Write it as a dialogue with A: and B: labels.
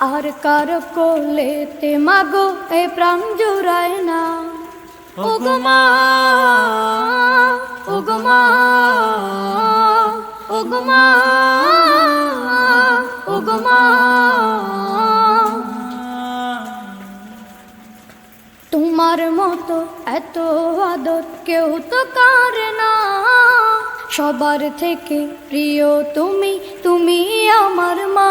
A: আর কার কোলে কোলেতে মাগো এ প্রাণ জুড়ায় না। ওগমা ওগমা ওগমা ওগমা তোমার মতো এত আদর কেউ তো কারে না। সবার থেকে প্রিয় তুমি তুমি আমার মা।